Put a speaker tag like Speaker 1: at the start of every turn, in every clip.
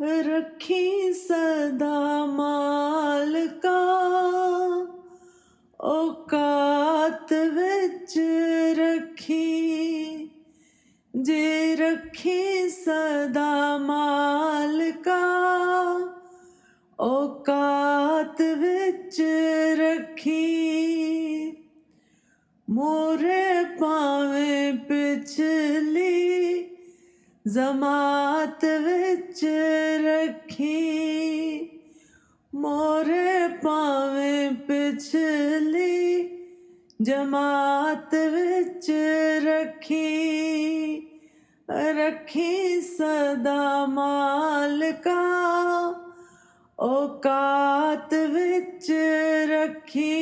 Speaker 1: ਰੱਖੀ ਸਦਾ ਮਾਲਕਾ। ਔਕਾਤ ਵਿੱਚ ਰੱਖੀ, ਜੇ ਰੱਖੀ ਸਦਾ ਮਾਲਕਾ। ਔਕਾਤ ਵਿੱਚ ਰੱਖੀ, ਮੋਰੇ ਪਾਵੇਂ ਪਿਛਲੀ ਜ਼ਮਾਤ ਵਿੱਚ ਰੱਖੀ। ਮੋਰੇ ਪਾਵੇਂ ਪਿਛਲੀ ਜਮਾਤ ਵਿੱਚ ਰੱਖੀ। ਰੱਖੀ ਸਦਾ ਮਾਲਕਾ, ਔਕਾਤ ਵਿੱਚ ਰੱਖੀ।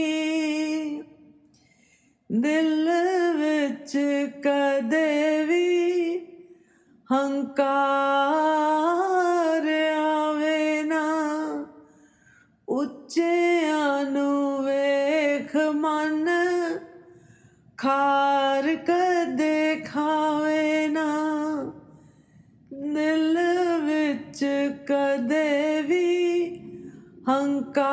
Speaker 1: ਦਿਲ ਵਿੱਚ ਕਦੇ ਹੰਕਾਰ ਆਵੇ ਨਾ ਉੱਚਿਆਂ ਨੂੰ ਵੇਖ ਮਨ, ਖਾਰ ਕਦੇ ਖਾਵੇ ਨਾ, ਦਿਲ ਵਿੱਚ ਕਦੇ ਵੀ ਹੰਕਾਰ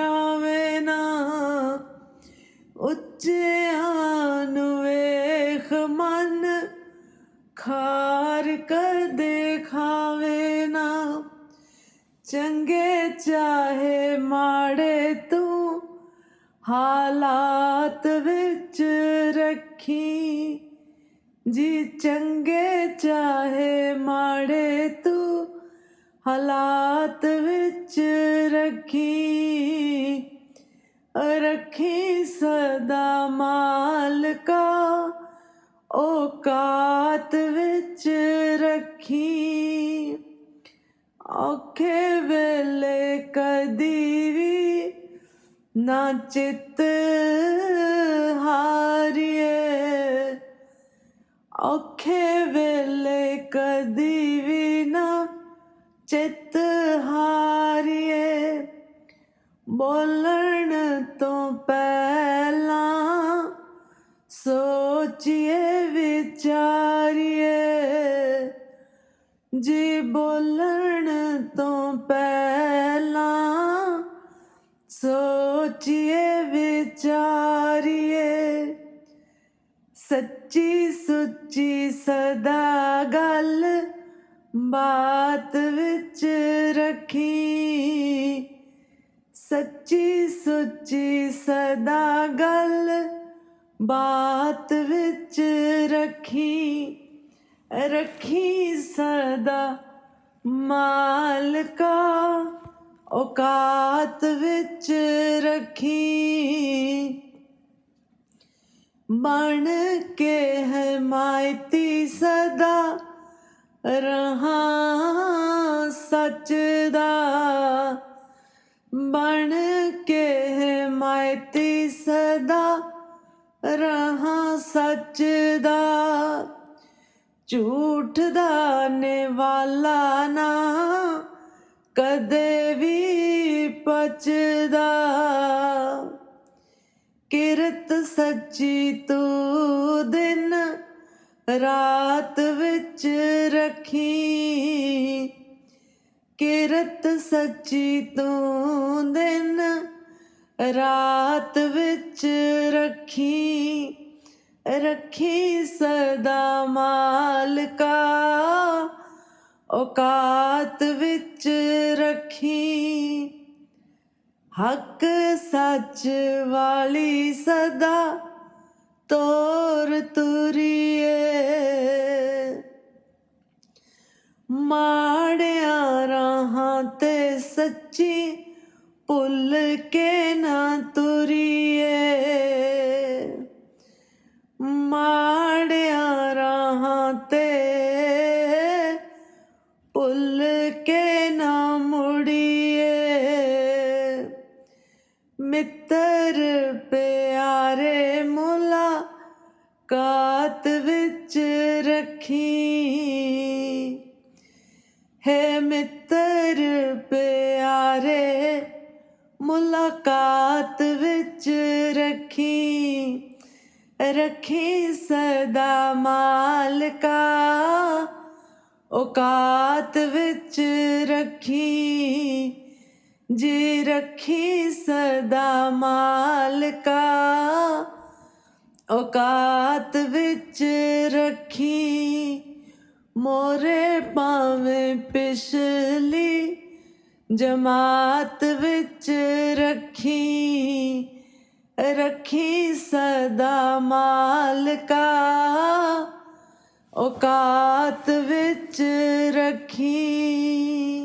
Speaker 1: ਆਵੇ ਨਾ, ਉੱਚੇ ਖਾਰ ਕਦੇ ਖਾਵੇ ਨਾ? ਚੰਗੇ ਚਾਹੇ ਮਾੜੇ ਤੂੰ ਹਾਲਾਤ ਵਿੱਚ ਰੱਖੀ। ਜੀ ਚੰਗੇ ਚਾਹੇ ਮਾੜੇ ਤੂੰ ਹਾਲਾਤ ਵਿੱਚ ਰੱਖੀ। ਰੱਖੀ ਸਦਾ ਮਾਲਕਾ ਔਕਾਤ ਵਿੱਚ ਰੱਖੀ। ਔਖੇ ਵੇਲੇ ਕਦੀ ਵੀ ਨਾ ਚਿੱਤ ਹਾਰੀਏ। ਔਖੇ ਵੇਲੇ ਕਦੀ ਵੀ ਨਾ ਚਿੱਤ ਹਾਰੀਏ। ਬੋਲਣ ਤੋਂ ਪਹਿਲਾਂ ਸੋ ਸੋਚੀਏ, ਵਿਚਾਰੀਏ। ਜੀ ਬੋਲਣ ਤੋਂ ਪਹਿਲਾਂ ਸੋਚੀਏ, ਵਿਚਾਰੀਏ। ਸੱਚੀ ਸੁੱਚੀ ਸਦਾ ਗੱਲ ਬਾਤ ਵਿੱਚ ਰੱਖੀ। ਸੱਚੀ ਸੁੱਚੀ ਸਦਾ ਗੱਲ ਬਾਤ ਵਿੱਚ ਰੱਖੀ ਰੱਖੀ ਸਦਾ ਮਾਲਕਾ। ਔਕਾਤ ਵਿੱਚ ਰੱਖੀ। ਬਣ ਕੇ ਹੈ ਹਮਾਇਤੀ ਸਦਾ, ਰਹਾ ਸੱਚ ਦਾ। ਬਣ ਕੇ ਹੈ ਹਮਾਇਤੀ ਸਦਾ ਰਹਾ ਸੱਚ ਦਾ, ਝੂਠ ਦਾ ਨਿਵਾਲਾ ਨਾ, ਕਦੇ ਵੀ ਪਚਦਾ। ਕਿਰਤ ਸੱਚੀ ਤੂੰ ਦਿਨ ਰਾਤ ਵਿੱਚ ਰੱਖੀ। ਕਿਰਤ ਸੱਚੀ ਤੂੰ ਦਿਨ ਰਾਤ ਵਿੱਚ ਰੱਖੀ ਰੱਖੀ ਸਦਾ ਮਾਲਕਾ। ਔਕਾਤ ਵਿੱਚ ਰੱਖੀ, ਹੱਕ ਸੱਚ ਵਾਲੀ ਸਦਾ ਤੋਰ ਤੁਰੀਏ। ਮਾੜਿਆਂ ਰਾਹਾਂ ਤੇ ਸੱਚੀ ਭੁੱਲ ਕੇ ਨਾ ਤੁਰੀਏ। ਮਾੜਿਆਂ ਰਾਹਾਂ ਤੇ ਭੁੱਲ ਕੇ ਨਾ ਮੁੜੀਏ। ਮਿੱਤਰ ਪਿਆਰੇ ਮੁਲਾ ਕਾਤ ਵਿੱਚ ਰੱਖੀ। ਹੈ ਮਿੱਤਰ ਮੁਲਾਕਾਤ ਵਿੱਚ ਰੱਖੀ ਰੱਖੀ ਸਦਾ ਮਾਲਕਾ। ਔਕਾਤ ਵਿੱਚ ਰੱਖੀ, ਜੀ ਰੱਖੀ ਸਦਾ ਮਾਲਕਾ। ਔਕਾਤ ਵਿੱਚ ਰੱਖੀ, ਮੋਰੇ ਪਾਵੇਂ ਪਿਛਲੀ ਜਮਾਤ ਵਿੱਚ ਰੱਖੀ ਰੱਖੀ ਸਦਾ ਮਾਲਕਾ। ਔਕਾਤ ਵਿੱਚ ਰੱਖੀ।